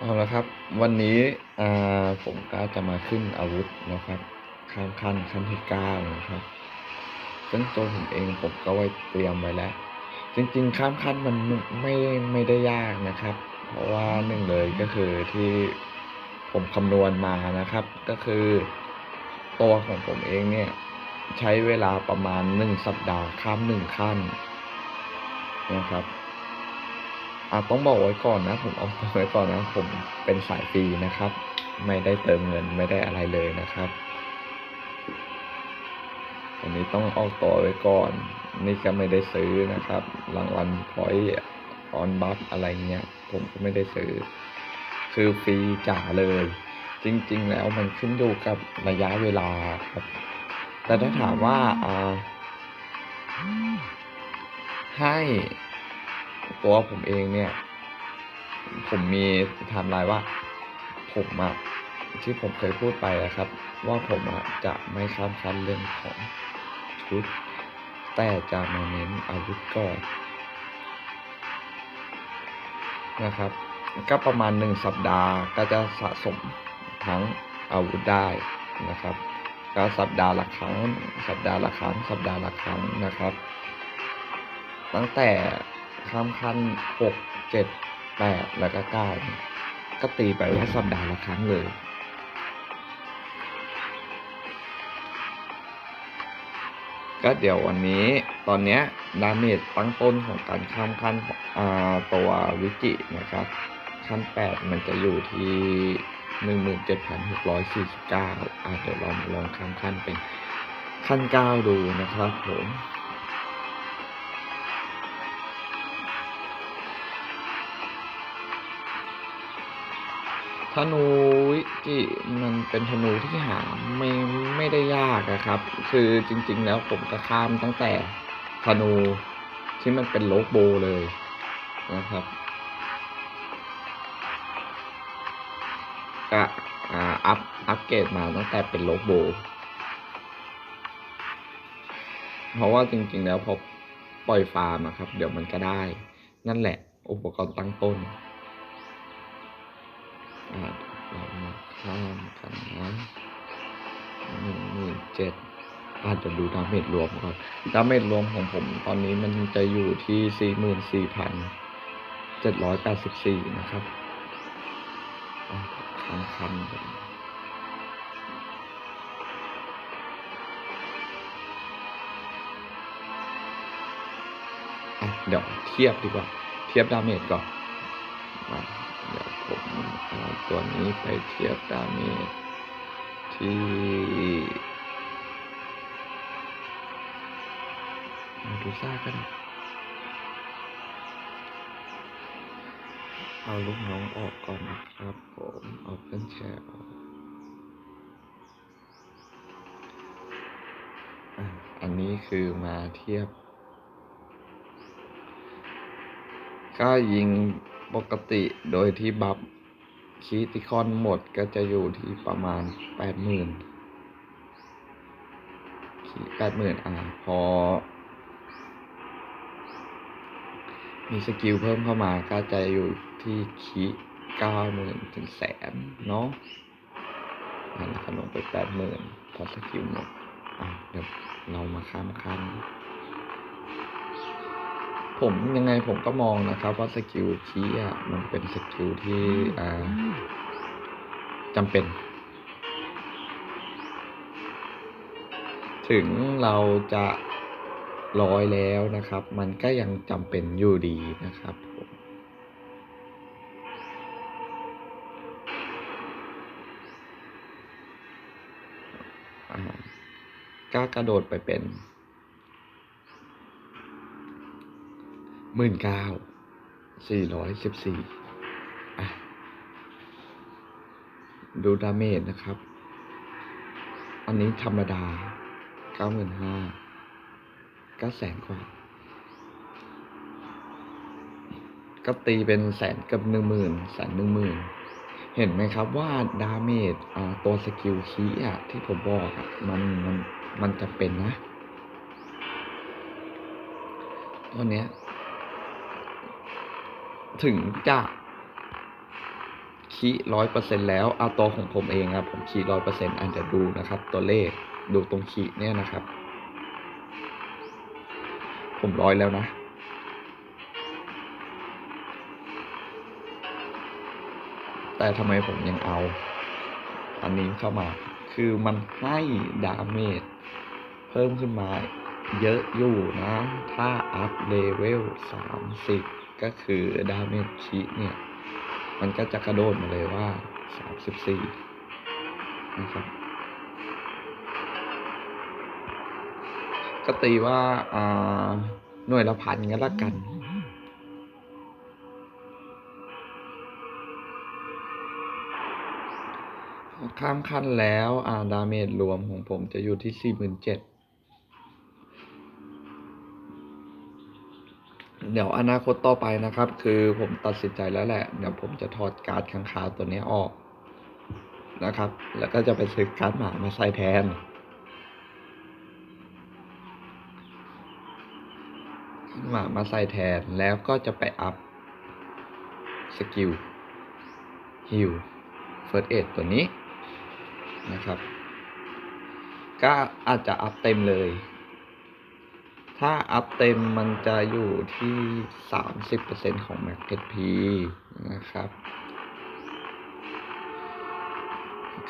เอาละครับ วันนี้ผมก็จะมาขึ้นอาวุธนะครับ ข้ามขั้นขั้นที่เก้านะครับ ซึ่งตัวผมเองผมก็ไว้เตรียมไว้แล้ว จริงๆ ข้ามขั้นมันไม่ไม่ได้ยากนะครับ เพราะว่าหนึ่งเลยก็คือที่ผมคำนวณมานะครับ ก็คือตัวของผมเองเนี่ยใช้เวลาประมาณหนึ่งสัปดาห์ข้ามหนึ่งขั้นนะครับ อะต้องบอกไว้ก่อนนะ ผมเอาไว้ก่อนนะ ผมเป็นสายฟรีนะครับ ไม่ได้เติมเงินไม่ได้อะไรเลยนะครับ อันนี้ต้องออกตัวไว้ก่อน นี่ก็ไม่ได้ซื้อนะครับ รางวัลพอยออนบัฟอะไรเงี้ย ผมก็ไม่ได้ซื้อ คือฟรีจ๋าเลย จริง ๆ แล้วมันขึ้นอยู่กับระยะเวลาครับ แต่ถ้าถามว่าอ่าให้ ตัวผมเองเนี่ย ผมมีไทม์ไลน์ว่า ผมอะที่ผมเคยพูดไปอะครับ ว่าผมอะจะไม่ข้ามขั้นเรื่องของชุด แต่จะมาเน้นอาวุธก่อนนะครับ ก็ประมาณหนึ่งสัปดาห์ก็จะสะสมทั้งอาวุธได้นะครับ ก็สัปดาห์ละครั้ง สัปดาห์ละครั้ง สัปดาห์ละครั้งนะครับ ตั้งแต่ ข้ามขั้นหกเจ็ดแปดแล้วก็เก้าก็ตีไปว่าสัปดาห์ละครั้งเลย ก็เดี๋ยววันนี้ตอนเนี้ยดาเมจตั้งต้นของการข้ามขั้นอ่าตัววิจินะครับ ขั้นแปดมันจะอยู่ที่หนึ่งหมื่นเจ็ดพันหกร้อยสี่สิบเก้าเดี๋ยวเราลองข้ามขั้นเป็นขั้นเก้าดูนะครับผม ธนูวิจิมันเป็นธนูที่หาไม่ไม่ได้ยากอะครับ คือจริง ๆ แล้วผมก็ข้ามตั้งแต่ธนูที่มันเป็นโลโบเลยนะครับก็อัพอัพเกรดมาตั้งแต่เป็นโลโบ เพราะว่าจริง ๆ แล้วพอปล่อยฟาร์มครับ เดี๋ยวมันก็ได้ นั่นแหละ อุปกรณ์ตั้งต้น เจ็ดอาจจะดูดาเมจรวมก่อนดาเมจรวมของผมตอนนี้มันจะอยู่ที่สี่หมื่นสี่พันเจ็ดร้อยแปดสิบสี่นะครับอะข้ามคันกันเดี๋ยวเทียบดีกว่า เทียบดาเมจก่อนเดี๋ยวผมเอาตัวนี้ไปเทียบดาเมจที่ ดูซ่ากันเอาลูกน้องออกก่อนนะครับผมเอาเพื่อนแชร์ออกอันนี้คือมาเทียบ ก็ยิงปกติโดยที่บัฟคีติคอนหมดก็จะอยู่ที่ประมาณแปดหมื่นแปดหมื่นอ่าพอ มีสกิลเพิ่มเข้ามาก็จะอยู่ที่คีเก้าหมื่นถึงแสนเนาะนั่นแหละขนมไปแปดหมื่นพอสกิลหมดอะเดี๋ยวเรามาข้ามขั้นผมยังไงผมก็มองนะครับ ว่าสกิลคีย์อะมันเป็นสกิลที่อ่าจำเป็น ถึงเราจะ ร้อยแล้วนะครับ มันก็ยังจำเป็นอยู่ดีนะครับผมอ่ากระโดดไปเป็นหมื่นเก้าสี่ร้อยสิบสี่ดูดาเมจนะครับ อันนี้ธรรมดาเก้าหมื่นห้า ก็แสนกว่า ก็ตีเป็นแสนกับหนึ่งหมื่นแสนหนึ่งหมื่นเห็นไหมครับว่าดาเมจตัวสกิลคีอะที่ผมบอกอะมันมันมันจะเป็นนะ ตัวเนี้ย ถึงจะคคีร้อยเปอร์เซ็นแล้วเอาตัวของผมเองครับ ผมคีร้อยเปอร์เซ็นต์อาจจะดูนะครับ ตัวเลขดูตรงคีเนี่ยนะครับ ผมร้อยแล้วนะ แต่ทำไมผมยังเอา อันนี้เข้ามา คือมันให้ดาเมจเพิ่มขึ้นมาเยอะอยู่นะ ถ้าอัพเลเวล 30 ก็คือดาเมจชีเนี่ย มันก็จะกระโดดมาเลยว่า 34 นะครับ ก็ตีว่าอ่าหน่วยละพันก็แล้วกัน ข้ามขั้นแล้วอ่าดาเมจรวมของผมจะอยู่ที่สี่หมื่นเจ็ดเดี๋ยวอนาคตต่อไปนะครับ คือผมตัดสินใจแล้วแหละ เดี๋ยวผมจะถอดการ์ดค้างคาวตัวนี้ออกนะครับ แล้วก็จะไปซื้อการ์ดหมามาใส่แทน มามาใส่แทนแล้วก็จะไปอัพสกิลฮิลเฟิร์สเอตัวนี้นะครับ ก็อาจจะอัพเต็มเลย ถ้าอัพเต็มมันจะอยู่ที่ 30%ของ Market P นะครับ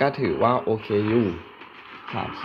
ก็ถือว่าโอเคอยู่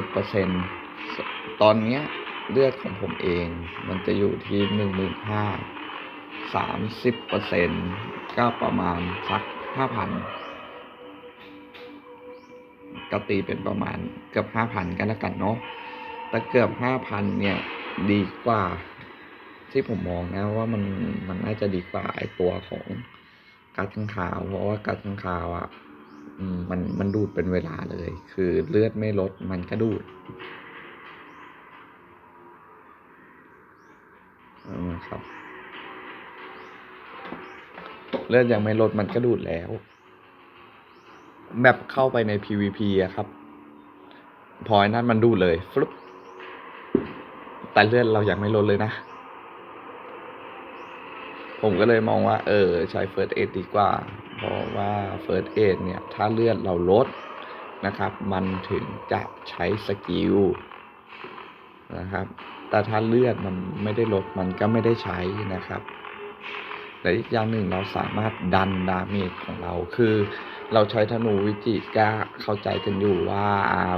30%ตอนเนี้ย เลือดของผมเอง มันจะอยู่ที่15,000 30%ก็ประมาณสัก5,000ก็ตีเป็นประมาณเกือบ5,000กันแล้วกันเนาะแต่เกือบ5,000เนี่ยดีกว่า ที่ผมมองนะว่ามันมันน่าจะดีกว่าไอตัวของการข้างขาวเพราะว่าการข้างขาวอะมันมันดูดเป็นเวลาเลย คือเลือดไม่ลดมันก็ดูด เอามาครับ เลือดยังไม่ลดมันก็ดูดแล้ว แบบเข้าไปใน PVP อะครับ พอไอ้นั้นมันดูดเลยฟลุปแต่เลือดเรายังไม่ลดเลยนะ ผมก็เลยมองว่า เออ ใช้ First Aid ดีกว่า เพราะว่า First Aid เนี่ย ถ้าเลือดเราลดนะครับ มันถึงจะใช้สกิลนะครับ แต่ถ้าเลือดมันไม่ได้ลดมันก็ไม่ได้ใช้นะครับและอีกอย่างหนึ่งเราสามารถดันดาเมจของเราคือเราใช้ธนูวิจิก็เข้าใจกันอยู่ว่า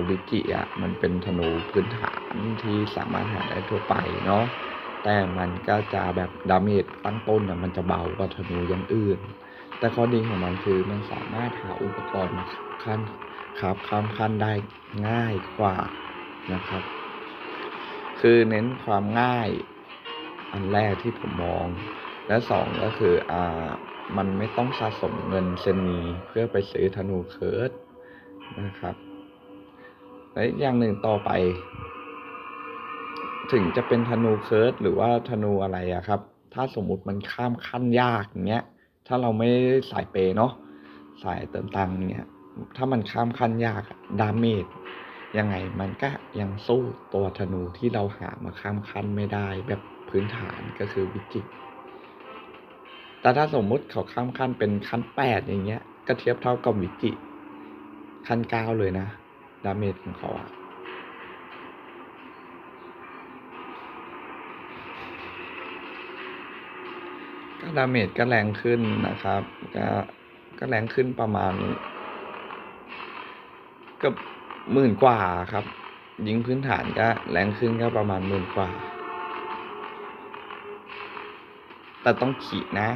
วิจิอะมันเป็นธนูพื้นฐานที่สามารถหาได้ทั่วไปเนาะแต่มันก็จะแบบดาเมจตั้งต้นอะมันจะเบากว่าธนูอย่างอื่น แต่ข้อดีของมันคือมันสามารถหาอุปกรณ์มาขั้นครับข้ามขั้นได้ง่ายกว่านะครับ คือเน้นความง่าย อันแรกที่ผมมอง และสองก็คืออ่ามันไม่ต้องสะสมเงินเซนนีเพื่อไปซื้อธนูเคิร์ดนะครับและอย่างหนึ่งต่อไป ถึงจะเป็นธนูเคิร์ดหรือว่าธนูอะไรอะครับ ถ้าสมมุติมันข้ามขั้นยากอย่างเงี้ยถ้าเราไม่สายเปย์เนาะสายเติมตังค์เงี้ยถ้ามันข้ามขั้นยากดาเมจ ยังไงมันก็ยังสู้ตัวธนูที่เราหามาข้ามขั้นไม่ได้แบบพื้นฐานก็คือวิจิตรแต่ถ้าสมมุติเขาข้ามขั้นเป็นขั้นแปดอย่างเงี้ย ก็เทียบเท่ากับวิจิขั้นเก้าเลยนะดาเมจของเขาอะก็ดาเมจก็แรงขึ้นนะครับ ก็ก็แรงขึ้นประมาณเกับ หมื่นกว่าครับ ยิงพื้นฐานก็แรงขึ้นก็ประมาณหมื่นกว่า แต่ต้องขีดนะ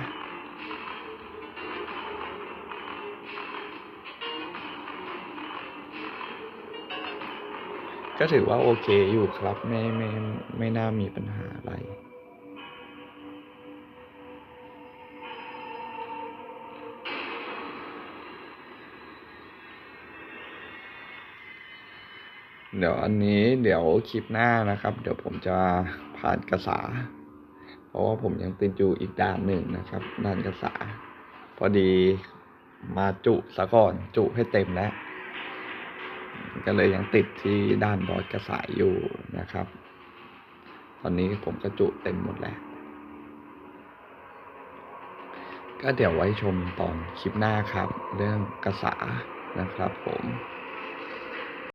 ก็ถือว่าโอเคอยู่ครับ ไม่ไม่ไม่น่ามีปัญหาอะไร เดี๋ยวอันนี้เดี๋ยวคลิปหน้านะครับ เดี๋ยวผมจะผ่านกระสา เพราะว่าผมยังติดอยู่อีกด้านหนึ่งนะครับ ด้านกระสา พอดีมาจุซะก่อนจุให้เต็มแล้วก็เลยยังติดที่ด้านบอดกระสายอยู่นะครับ ตอนนี้ผมก็จุเต็มหมดแล้ว ก็เดี๋ยวไว้ชมตอนคลิปหน้าครับ เรื่องกษานะครับผม